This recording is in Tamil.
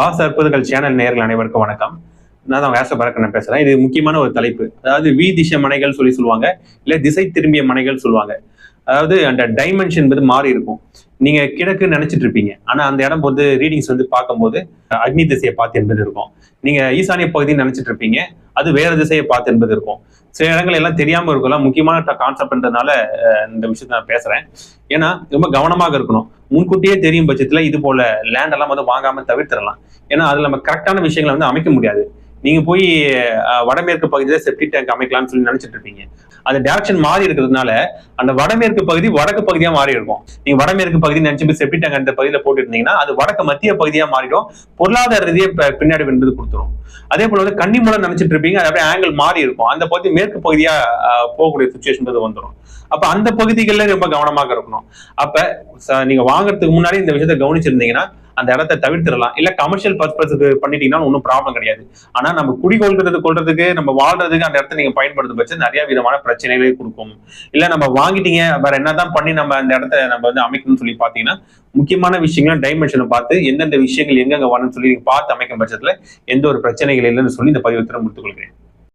பாச அற்புதங்கள் சேனல் நேர்கள் அனைவருக்கும் வணக்கம். நான் தான் வேச பறக்கணும் பேசுறேன். இது முக்கியமான ஒரு தலைப்பு. அதாவது வி திசை மனைகள் சொல்லி சொல்லுவாங்க. இல்ல திசை திரும்பிய மனைகள் சொல்லுவாங்க. அதாவது அந்த டைமென்ஷன் என்பது மாறி இருக்கும். நீங்க கிழக்கு நினைச்சிட்டு இருப்பீங்க. ஆனா அந்த இடம் வந்து ரீடிங்ஸ் வந்து பார்க்கும்போது அக்னி திசையை பார்த்து என்பது இருக்கும். நீங்க ஈசானிய பகுதின்னு நினைச்சிட்டு இருப்பீங்க. அது வேற திசையை பார்த்து என்பது இருக்கும். சில இடங்கள் எல்லாம் தெரியாம இருக்கலாம். முக்கியமான கான்செப்ட்ன்றதுனால இந்த விஷயத்த நான் பேசுறேன். ஏன்னா ரொம்ப கவனமாக இருக்கணும். முன்கூட்டியே தெரியும் பட்சத்துல இது போல லேண்ட் எல்லாம் வந்து வாங்காம தவிர்த்திடலாம். ஏன்னா அதுல நம்ம கரெக்டான விஷயங்களை வந்து அமைக்க முடியாது. நீங்க போய் வடமேற்கு பகுதியில செப்டி டேங்க் அமைக்கலாம்னு சொல்லி நினைச்சிட்டு இருப்பீங்க. அந்த டேரக்ஷன் மாறி இருக்கிறதுனால அந்த வடமேற்கு பகுதி வடக்கு பகுதியா மாறி இருக்கும். நீங்க வடமேற்கு பகுதி நினைச்சு போய் செப்டி டேங்க் அந்த பகுதியில போட்டு இருந்தீங்கன்னா அது வடக்கு மத்திய பகுதியா மாறிடும். பொருளாதார ரீதியை பின்னாடி என்பது கொடுத்துரும். அதே போல வந்து கன்னிமூலம் நினைச்சிட்டு இருப்பீங்க அது அப்படியே ஆங்கிள் மாறி இருக்கும். அந்த பகுதி மேற்கு பகுதியா போகக்கூடிய சுச்சுவேஷன் வந்துடும் அப்ப அந்த பகுதிகளில் ரொம்ப கவனமாக இருக்கணும். அப்ப நீங்க வாங்குறதுக்கு முன்னாடி இந்த விஷயத்த கவனிச்சிருந்தீங்கன்னா அந்த இடத்த தவிர்த்திடலாம். இல்ல கமர்ஷியல் பர்பஸுக்கு பண்ணிட்டீங்கன்னா ஒன்றும் ப்ராப்ளம் கிடையாது. ஆனா நம்ம குடிகொள்றது கொள்றதுக்கு நம்ம வாழ்றதுக்கு அந்த இடத்த நீங்க பயன்படுத்தும் பட்சம் நிறைய விதமான பிரச்சனைகளை கொடுக்கும். இல்ல நம்ம வாங்கிட்டீங்க வேற என்னதான் பண்ணி நம்ம அந்த இடத்த நம்ம வந்து அமைக்கணும்னு சொல்லி பாத்தீங்கன்னா முக்கியமான விஷயங்கள் டைமென்ஷனை பார்த்து எந்தெந்த விஷயங்கள் எங்கெங்க வரணும்னு சொல்லி பார்த்து அமைக்கும் பட்சத்துல எந்த ஒரு பிரச்சனைகள் இல்லைன்னு சொல்லி இந்த பதிவு திறம் முடித்துக் கொள்கிறேன்.